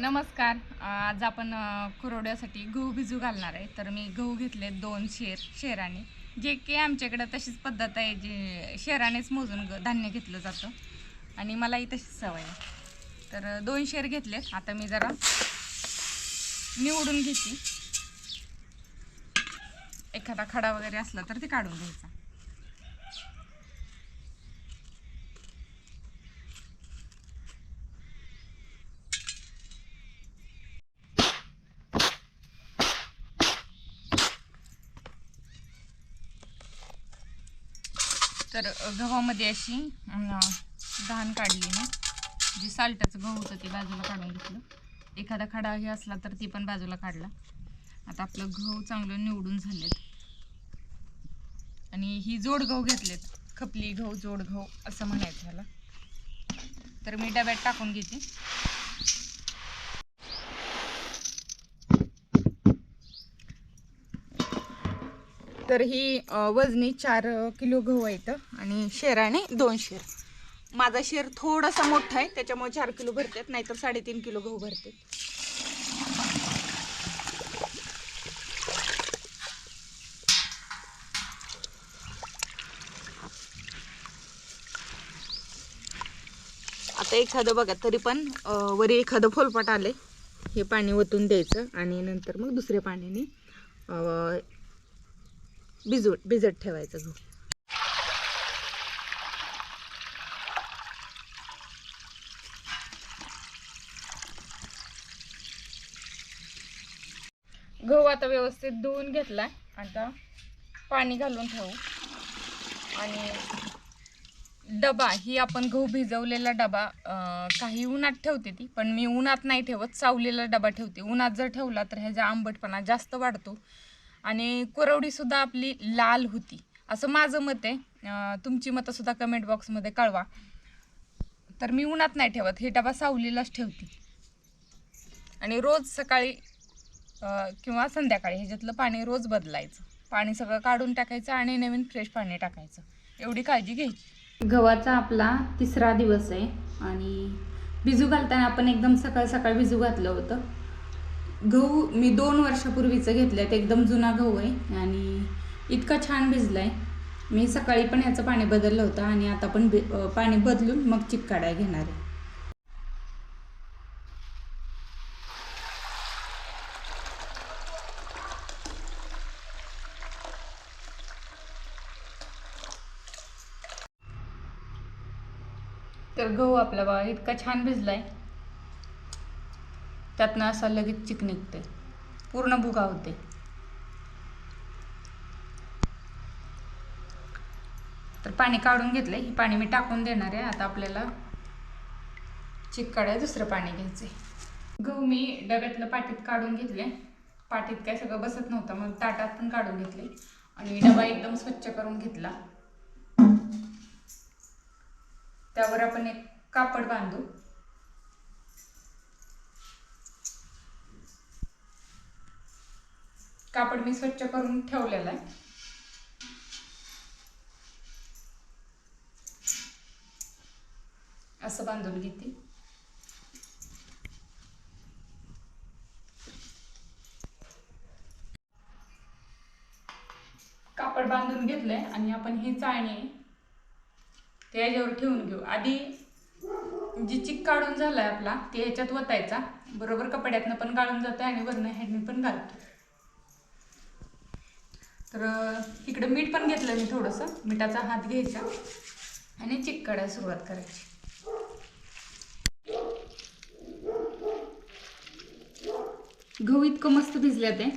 नमस्कार. आज आपण कुरवड्यासाठी गहू भिजू घालणार आहे. तर मी गहू घेतले दोन शेर शेराने. जे की आमच्याकडं तशीच पद्धत आहे जे शेरानेच मोजून ग धान्य घेतलं जातं. आणि मलाही तशीच सवय आहे. तर दोन शेर घेतलेत. आता मी जरा निवडून घेते. एखादा खडा वगैरे असला तर ते काढून घ्यायचा. तर गव्हामध्ये अशी घाण काढली मी. जी साल्टाचं गहू होतं ते बाजूला काढून घेतलं. एखादा खडा हे असला तर ती पण बाजूला काढला. आता आपलं गहू चांगलं निवडून झालेत. आणि ही जोड गहू घेतलेत. खपली गहू जोड गहू असं म्हणायचं ह्याला. तर मी डब्यात टाकून घेते. तर ही वजनी चार किलो गहू आहेत आणि शेराने दोन शेर. माझा शेर थोडासा मोठा आहे त्याच्यामुळे चार किलो भरतात नाहीतर साडेतीन किलो गहू भरते आता एखादं बघा तरी पण वरी एखादं फोलपाट आले हे पाणी ओतून द्यायचं आणि नंतर मग दुसऱ्या पाण्याने अ, भिजत ठेवायचं गहू. गहू आता व्यवस्थित धुवून घेतलाय. आता पाणी घालून ठेवू. आणि डबा ही आपण गहू भिजवलेला डबा काही उन्हात ठेवते ती पण मी उन्हात नाही ठेवत सावलेला डबा ठेवते. उन्हात जर ठेवला तर ह्याचा आंबटपणा जास्त वाढतो. आणि कुरवडीसुद्धा आपली लाल होती. असं माझं मत आहे. तुमची मतंसुद्धा कमेंट बॉक्समध्ये कळवा. तर मी उन्हात नाही ठेवत हे डबा सावलीलाच ठेवते. आणि रोज सकाळी किंवा संध्याकाळी ह्याच्यातलं पाणी रोज बदलायचं. पाणी सगळं काढून टाकायचं आणि नवीन फ्रेश पाणी टाकायचं. एवढी काळजी घ्यायची. गव्हाचा आपला तिसरा दिवस आहे. आणि भिजू घालताना आपण एकदम सकाळ सकाळ भिजू घातलं होतं. गहू मी दोन वर्षापूर्वीचं घेतलं आहे ते एकदम जुना गहू आहे आणि इतका छान भिजला आहे मी सकाळी पण ह्याचं पाणी बदललं होतं आणि आता पण पाणी बदलून मग चिक काढाय घेणार आहे. तर गहू आपला बा इतका छान भिजलाय. त्यातनं असा लगेच चिक निघते पूर्ण भुगा होते तर पाणी काढून घेतलंय. ही पाणी मी टाकून देणार आहे. आता आपल्याला चिक काढाय दुसरं पाणी घ्यायचंय. गहू मी डब्यातलं पाटीत काढून घेतले पाटीत काय सगळं बसत नव्हतं मग ताटात पण काढून घेतले आणि डबा एकदम स्वच्छ करून घेतला. त्यावर आपण एक कापड बांधू. कापड मी स्वच्छ करून ठेवलेलं आहे. असं बांधून घेते. कापड बांधून घेतलंय आणि आपण ही चाळणी आहे ते याच्यावर ठेवून घेऊ. आधी जी चिक काढून झालाय आपला ते ह्याच्यात वतायचा. बरोबर कपड्यातनं पण गाळून जातं आणि वरनं हेडनी पण घालतो तर इकडं मीठ पण घेतलं मी थोडंसं. मिठाचा हात घ्यायचा आणि चिक काढायला सुरुवात करायची. गहू इतकं मस्त भिजल्या ते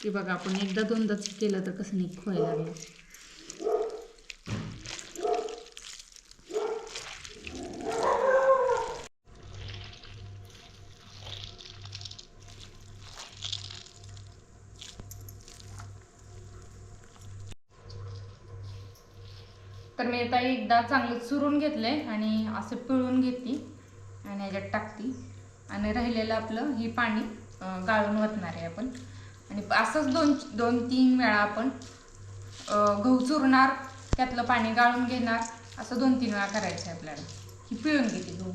की बघा आपण एकदा दोनदाच केलं तर कसं निघ व्हायला लागलं. तर मी आता एकदा चांगलं चुरून आहे आणि असं पिळून घेते आणि ह्याच्यात टाकते. आणि राहिलेलं आपलं हे पाणी गाळून वतणार आहे आपण. आणि असंच दोन दोन तीन वेळा आपण गहू चुरणार त्यातलं पाणी गाळून घेणार असं दोन तीन वेळा करायचं आहे आपल्याला. ही पिळून घेते गहू.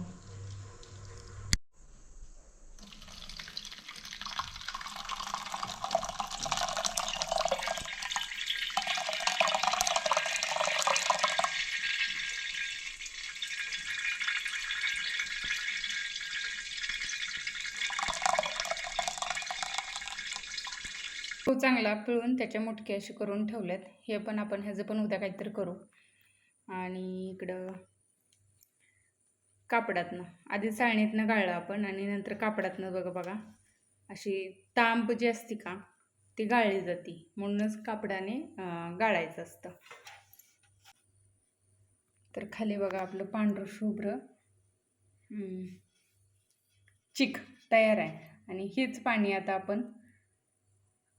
तो चांगला पिळून त्याच्या मुटके असे करून ठेवल्यात हे पण आपण ह्याचं पण उद्या काहीतरी करू. आणि इकडं कापडातनं. आधी चाळणीतनं गाळलं आपण आणि नंतर कापडातनं बघा बघा. अशी तांब जी असते का ती गाळली जाते. म्हणूनच कापडाने गाळायचं असतं. तर खाली बघा आपलं पांढरं शुभ्र चिक तयार आहे. आणि हेच पाणी आता आपण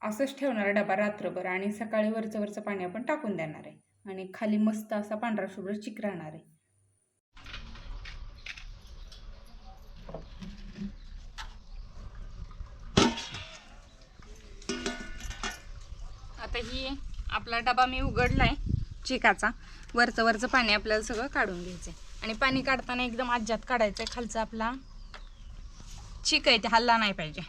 असंच ठेवणार डबा रात्रभर आणि सकाळी वरचं वरचं पाणी आपण टाकून देणार आहे. आणि खाली मस्त असा पांढरा शुभ्र चिक राहणार आहे. आता ही आपला डबा मी उघडलाय चिकाचा. वरचं वरचं पाणी आपल्याला सगळं काढून घ्यायचंय. आणि पाणी काढताना एकदम आज्यात काढायचंय. खालचा आपला चिक आहे ते हल्ला नाही पाहिजे.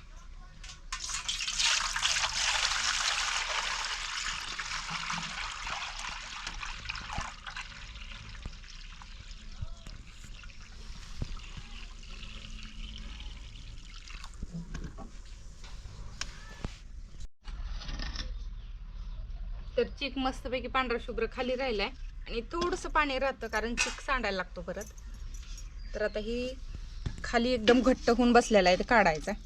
चिक मस्तपैकी पांढरा शुभ्र खाली राहिलाय. आणि थोडंसं पाणी राहतं कारण चिक सांडायला लागतो परत. तर आता ही खाली एकदम घट्ट होऊन बसलेला आहे ते काढायचा आहे.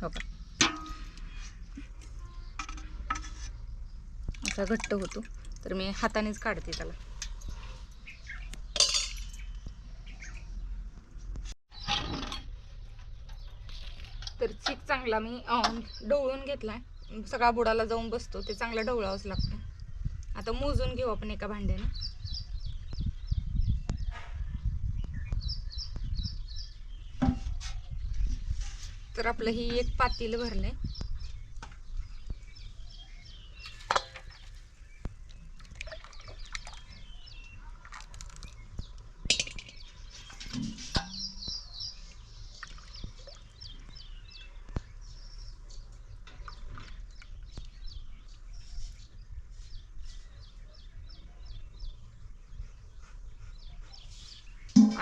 हो का? असा घट्ट होतो. तर मी हातानेच काढते त्याला. तर चिक चांगला मी डोळून घेतला आहे सगळा बुडाला जाऊन बसतो. ते चांगला ढवळावंच लागतं. आता मोजून घेऊ आपण एका भांड्याने. तर आपलं ही एक पातील भरलं आहे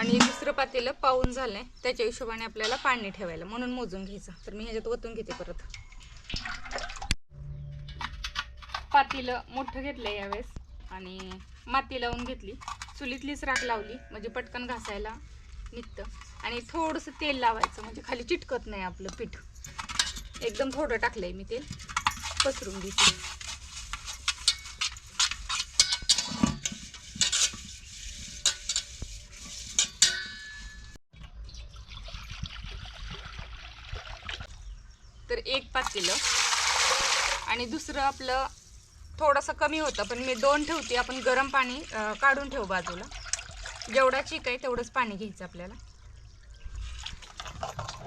आणि दुसरं पातेलं पाऊन झालंय. त्याच्या हिशोबाने आपल्याला पाणी ठेवायला म्हणून मोजून घ्यायचं. तर मी ह्याच्यात ओतून घेते परत. पातेलं मोठं आहे यावेळेस. आणि माती लावून घेतली. चुलीतलीच राख लावली म्हणजे पटकन घासायला निघतं. आणि थोडंसं तेल लावायचं म्हणजे खाली चिटकत नाही आपलं पीठ. एकदम थोडं टाकलंय मी तेल. पसरून घेते. तर एक पातेलं आणि दुसरं आपलं थोडंसं कमी होतं पण मी दोन ठेवते. आपण गरम पाणी काढून ठेवू बाजूला. जेवढा चिक आहे तेवढंच पाणी घ्यायचं आपल्याला.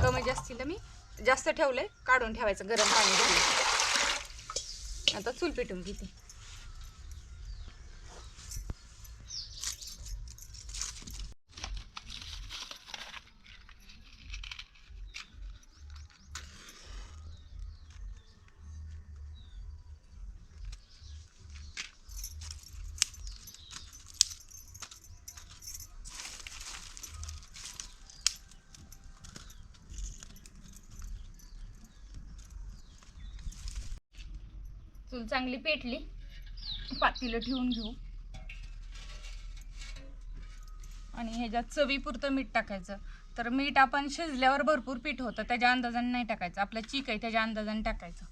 कमी जास्तीला मी जास्त ठेवलंय काढून ठेवायचं गरम पाणी घालून. आता चूल पेटून घेते. चूल चांगली पेटली. पातीलं ठेवून घेऊ. आणि ह्याच्यात चवीपुरतं मीठ टाकायचं. तर मीठ आपण शिजल्यावर भरपूर पीठ होतं त्याच्या अंदाजाने नाही टाकायचं. आपलं चीक आहे त्याच्या अंदाजाने टाकायचं.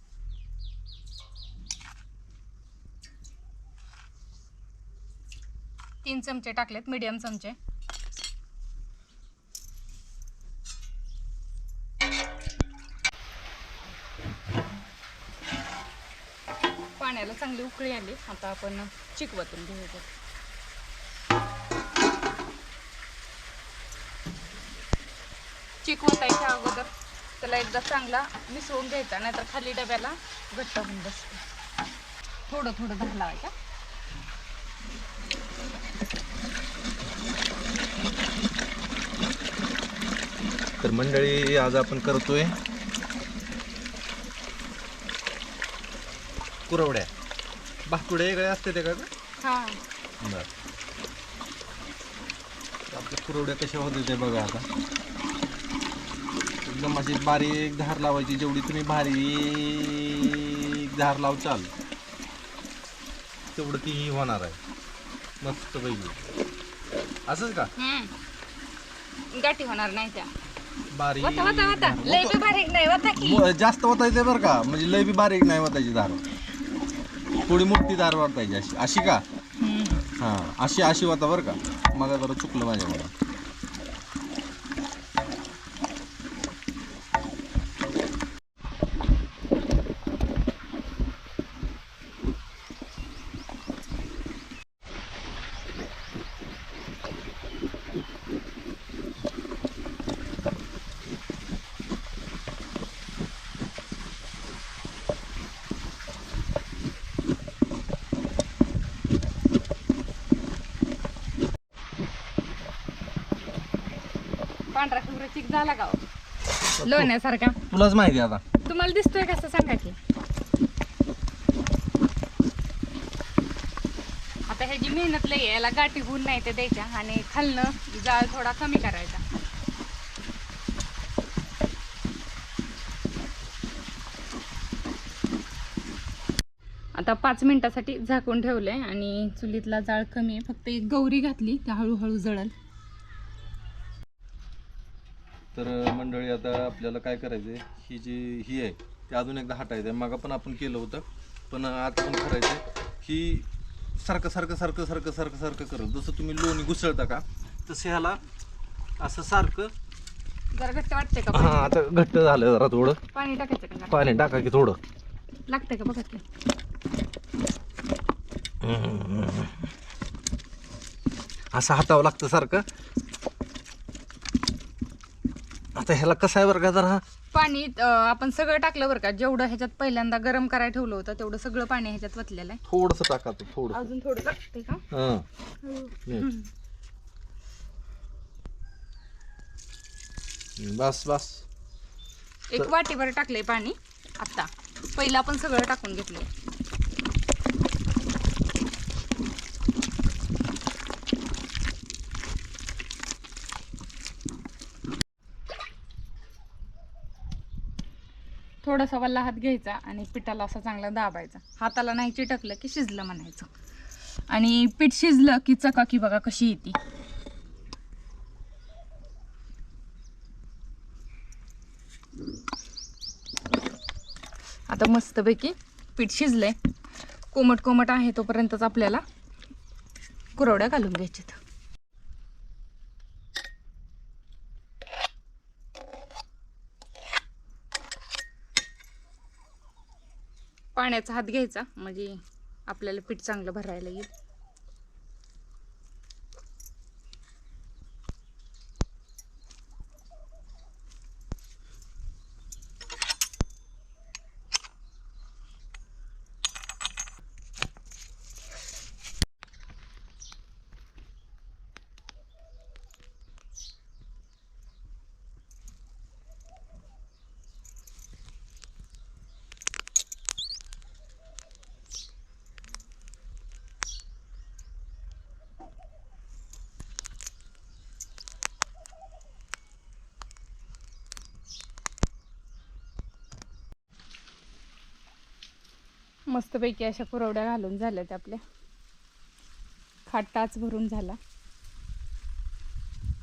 तीन चमचे टाकलेत मीडियम चमचे. चांगली उकळी आली आता आपण चिकवतून घेऊ याच्यात. चिक अगोदर त्याला एकदा चांगला मिसळून घ्यायचा नाहीतर खाली डब्याला घट्ट होऊन बसतो. थोडं थोडं धार लावायचा. तर मंडळी आज आपण करतोय कुरवड्या. भाकुड्या वेगळ्या असते ते का? हां. बरं. कुरवड्या कशा होते ते बघा आता. एकदम अशी बारीक धार लावायची जेवढी तुम्ही बारीक धार लाव चाल तेवढं ती होणार आहे. मस्त पैकी. असंच का? गाठी होणार नाही त्या. बारीक लय बी बारीक नाही वता की. मो- जास्त वतायचं बरं का? म्हणजे लय बी बारीक नाही वतायची धार. थोडी मोठी धार वाटायची अशी. अशी का? हा अशी अशी होता बरं का? मग जरा चुकलं माझ्याकडं झाला का हो? लोण्यासारखा? तुलाच माहिती आता. तुम्हाला दिसतोय कसं सांगा की. आता ह्याची मेहनत लई आहे. याला गाठी होऊन नाही ते द्यायच्या आणि खालनं जाळ थोडा कमी करायचा. आता पाच मिनिटासाठी झाकून ठेवलंय आणि चुलीतला जाळ कमी आहे. फक्त एक गौरी घातली त्या हळूहळू जळल. तर मंडळी आता आपल्याला काय करायचंय? ही जी ही आहे ती अजून एकदा हटायचं आहे मागं पण आपण केलं होतं पण आता पण करायचं ही सारखं सारखं सारखं सारखं सारखं सारखं करत. जसं तुम्ही लोणी घुसळता का तसं ह्याला असं सारखं जरा घट्ट वाटतंय का? हां आता घट्ट झालं जरा थोडं. पाणी टाकायचं का? जरा? पाणी टाका की थोडं. लागतंय का बघा की असं हातावं लागतं सारखं. आता ह्याला कसं आहे बरं का जरा? पाणी अं, आपण सगळं टाकलं बरं का? जेवढं ह्याच्यात पहिल्यांदा गरम करायला ठेवलं होतं तेवढं सगळं पाणी ह्याच्यात वतलेलं आहे. थोडंसं थोडं अजून थोडं टाकते का? हां. बस बस. एक वाटीभर टाकलंय पाणी आता. पहिलं आपण सगळं टाकून घेतलंय. थोडासा वल्ला हात घ्यायचा आणि पिठाला असा चांगला दाबायचा. हाताला नाही चिटकलं की शिजलं म्हणायचं. आणि पीठ शिजलं की चकाकी बघा कशी येते. आता मस्तपैकी पीठ शिजलंय. कोमट कोमट आहे तोपर्यंतच आपल्याला कुरवड्या घालून घ्यायच्यात पाण्याचा हात घ्यायचा. म्हणजे आपल्याला पीठ चांगलं भरायला येईल. मस्तपैकी अशा कुरवड्या घालून झाल्यात आपल्या. खाटाच भरून झाला.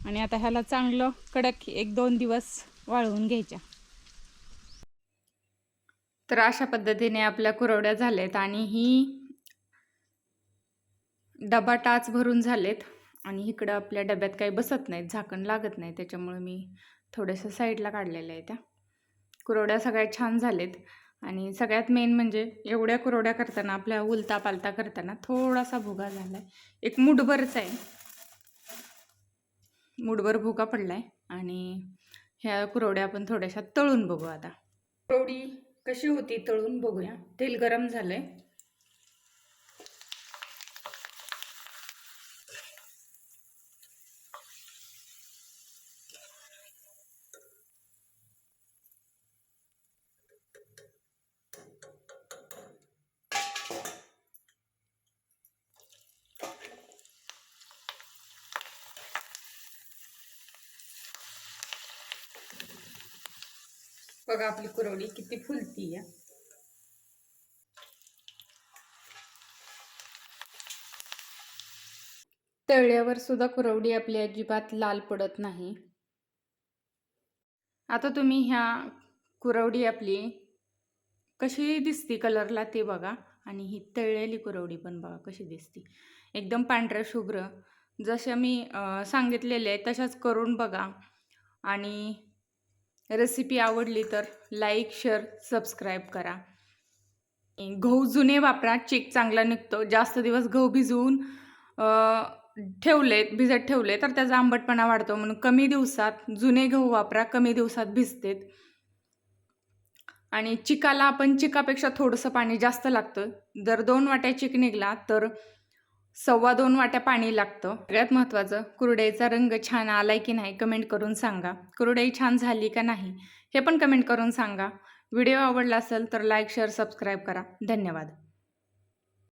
आणि आता ह्याला चांगलं कडक एक दोन दिवस वाळवून घ्यायच्या. तर अशा पद्धतीने आपल्या कुरवड्या झाल्यात आणि ही डबा टाच भरून झालेत. आणि इकडं आपल्या डब्यात काही बसत नाहीत झाकण लागत नाही त्याच्यामुळे मी थोड्याशा साईडला काढलेल्या आहे त्या. कुरवड्या सगळ्या छान झालेत. आणि सगळ्यात मेन म्हणजे एवढ्या कुरवड्या करताना आपल्या उलता पालता करताना थोडासा भुगा झाला आहे एक मुठभरच आहे. मुठभर भुगा पडला आहे आणि ह्या कुरवड्या आपण थोड्याशा तळून बघू आता. कुरवडी कशी होती तळून बघूया. तेल गरम झालं आहे बघा आपली कुरवडी किती फुलती या तळल्यावर सुद्धा कुरवडी आपली अजिबात लाल पडत नाही. आता तुम्ही ह्या कुरवडी आपली कशी दिसती कलरला ते बघा. आणि ही तळलेली कुरवडी पण बघा कशी दिसती. एकदम पांढऱ्या शुभ्र. जशा मी सांगितलेले आहे तशाच करून बघा. आणि रेसिपी आवडली तर लाईक शेअर सबस्क्राईब करा. गहू जुने वापरा चेक चांगला निघतो. जास्त दिवस गहू भिजवून ठेवले भिजत ठेवले तर त्याचा आंबटपणा वाढतो. म्हणून कमी दिवसात जुने गहू वापरा कमी दिवसात भिजतेत. आणि चिकाला आपण चिकापेक्षा थोडंसं पाणी जास्त लागतं. जर दोन वाट्या चिक निघला तर सव्वा दोन वाट्या पाणी लागतं. सगळ्यात महत्त्वाचं कुरडईचा रंग छान आलाय की नाही कमेंट करून सांगा. कुरडई छान झाली का नाही हे पण कमेंट करून सांगा. व्हिडिओ आवडला असेल तर लाईक शेअर सबस्क्राईब करा. धन्यवाद.